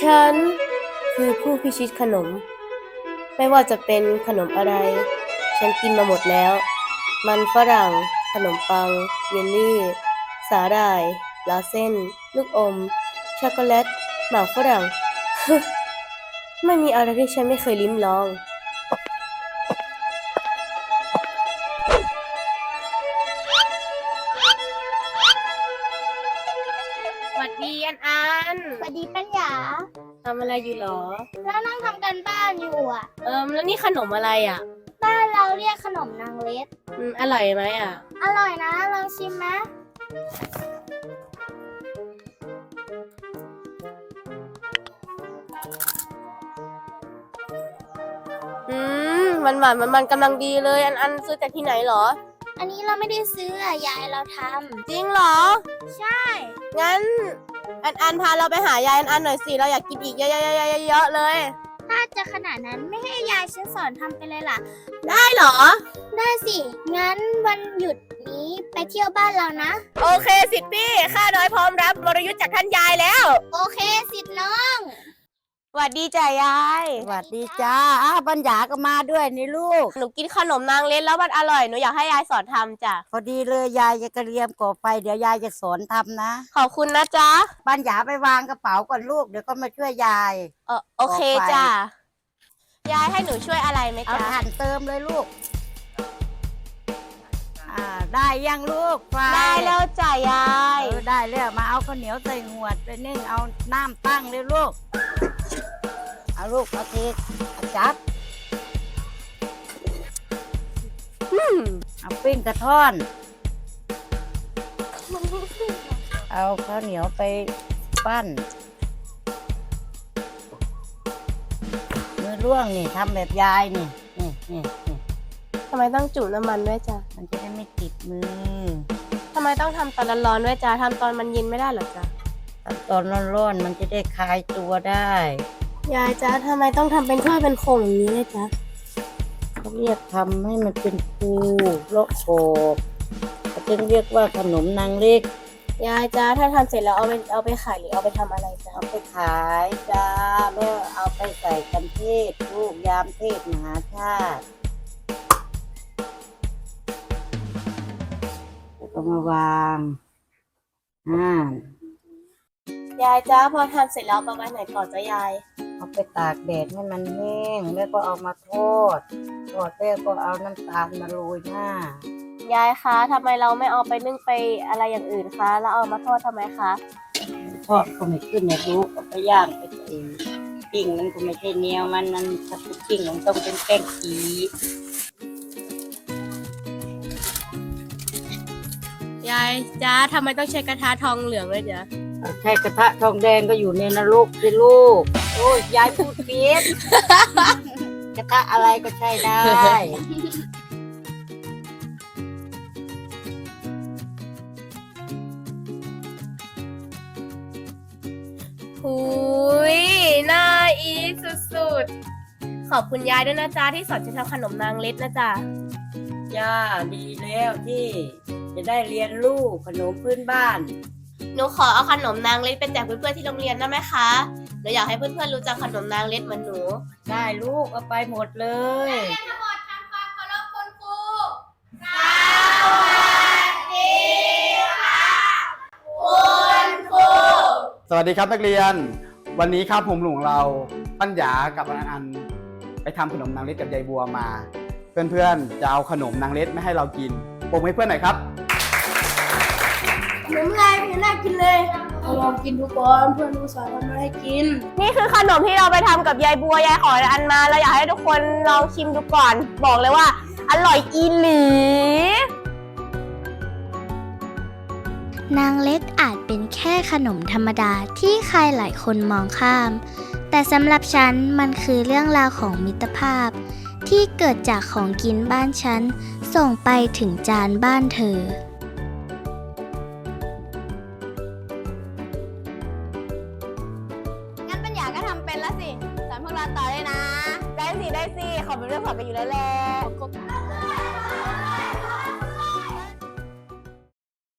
ฉันคือผู้พิชิตขนม ไม่ว่าจะเป็นขนมอะไร ฉันกินมาหมดแล้ว มันฝรั่ง ขนมปัง เยลลี่ สาหร่ายลาเส้น ลูกอม ช็อกโกแลต หมากฝรั่ง ไม่มีอะไรที่ฉันไม่เคยลิ้มลอง วัสดีอันอันสวัสดีปัญญาทำอะไรอยู่หรอ แล้วนั่งทำกันบ้านอยู่อะ เอิมแล้วนี่ขนมอะไรอะ บ้านเราเรียกขนมนางเล็ดอืมอร่อยไหมอะ อร่อยนะลองชิมไหมอืมมันหวานมันมันๆกำลังดีเลยอันอันซื้อจากที่ไหนหรอ อันนี้เราไม่ได้ซื้ออะยายเราทจริงเหรอำใช่ งั้น อันอันพาเราไปหายายอันอันหน่อยสิเราอยากกินอีกเยอะๆๆๆๆเลย ถ้าจะขนาดนั้นไม่ให้ยายฉันสอนทำไปเลยล่ะ ได้เหรอ ได้สิ งั้นวันหยุดนี้ไปเที่ยวบ้านเรานะ โอเคสิพี่ข้าน้อยพร้อมรับวรยุทธ์จากท่านยายแล้ว โอเคสิทธิ์น้อง สวัสดีจ้ะยาย สวัสดีจ้าอ้าวปัญญาก็มาด้วยนี่ลูก หนูกินขนมนางเล็ดแล้วมันอร่อย หนูอยากให้ยายสอนทำจ้ะ พอดีเลยยายจะกระเรียมก่อไฟเดี๋ยวยายจะสอนทำนะ ขอบคุณนะจ๊ะ ปัญญาไปวางกระเป๋าก่อนลูกเดี๋ยวก็มาช่วยยาย เออโอเคจ้ะ ยายให้หนูช่วยอะไรไหมเอาจ๊ะ ถ่านเติมเลยลูก อ่าได้ยังลูกไฟได้แล้วจ้ะยาเอย อได้แล้วมาเอาข้าวเหนียวใส่หวดไปนึ่งเอาน้ำตั้งเลยลูก เอาลูกเอาทีเอาจับอืมเอาปิ้งกระท่อน เอาข้าวเหนียวไปปั้น มือร่วงนี่ทำแบบยายนี่นี่นี่นี่ทำไมต้องจุ่มน้ำมันด้วยจ้ะมันจะได้ไม่ติดมือทำไมต้องทำตอนร้อนๆด้วยจ้ะทำตอนมันเย็นไม่ได้เหรอจ๊ะทำตอนร้อนๆมันจะได้คลายตัวได้ ยายจ๊ะทำไมต้องทำเป็นถ้วยเป็นโข่งอย่างนี้เลยจ๊ะเขาเรียกทำให้มันเป็นภูโลกโกบเขาจึงเรียกว่าขนมนางเล็ก ยายจ๊ะถ้าทำเสร็จแล้วเอาไปเอาไปขายหรือเอาไปทำอะไรจ๊ะเอาไปขายจ้าแม่เอาไปใส่กันเทศลูกยามเทศมหาชาติแล้วก็มาวางอ่ายายจ๊ะพอทำเสร็จแล้วเอาไปไว้ไหนต่อจ๊ะยาย เอาไปตากแดดให้มันแห้ง แล้วก็เอามาทอด ทอดแล้วก็เอาน้ำตาลมาโรยหน้า ยายคะทำไมเราไม่เอาไปนึ่งไปอะไรอย่างอื่นคะ แล้วเอามาทอดทำไมคะ ทอดก็ไม่ขึ้นนะลูกเอาไปย่างไปตีปิ้งมันก็ไม่ใช่เนียวมันนั่นถ้าเป็นปิ้งมันต้องเป็นแป้งกี ยายจ๊ะทำไมต้องใช้กระทะทองเหลืองด้วยจ๊ะใช่กระทะทองแดงก็อยู่ในนรกสิลูก โอ้ยยายพูดผิดกระทะอะไรก็ใช่ได้ หุยน่าอีทสุดๆ ขอบคุณยายด้วยนะจ๊ะที่สอนฉันทำขนมนางเล็ดนะจ๊ะ ย่าดีแล้วที่ จะได้เรียนรู้ขนมพื้นบ้าน หนูขอเอาขนมนางเล็ดไปแจกเพื่อนๆที่โรงเรียนได้ไหมคะหนูอยากให้เพื่อนๆรู้จักขนมนางเล็ดเหมือนหนู ได้ลูกเอาไปหมดเลยสวัสดีครับนักเรียน วันนี้ครับผมหลวงเราปัญญากับอนันต์ไปทำขนมนางเล็ดกับยายบัวมา เพื่อนๆจะเอาขนมนางเล็ดไม่ให้เรากินปรบมือให้เพื่อนหน่อยครับ ขนมอะไรไม่น่ากินเลยเอาลองกินดูก่อนเพื่อนรู้สอนทำมาให้กิน นี่คือขนมที่เราไปทำกับยายบัวยายขออันมาเราอยากให้ทุกคนลองชิมดูก่อน บอกเลยว่า อร่อยอีหลี นางเล็ดอาจเป็นแค่ขนมธรรมดาที่ใครหลายคนมองข้าม แต่สำหรับฉันมันคือเรื่องราวของมิตรภาพ ที่เกิดจากของกินบ้านฉัน ส่งไปถึงจานบ้านเธอำเป็นแล้วสิสอนพวกเราต่อเลยนะ ได้สิได้สิขอเป็นเรื่องสอนกันอยู่แล้วแหละ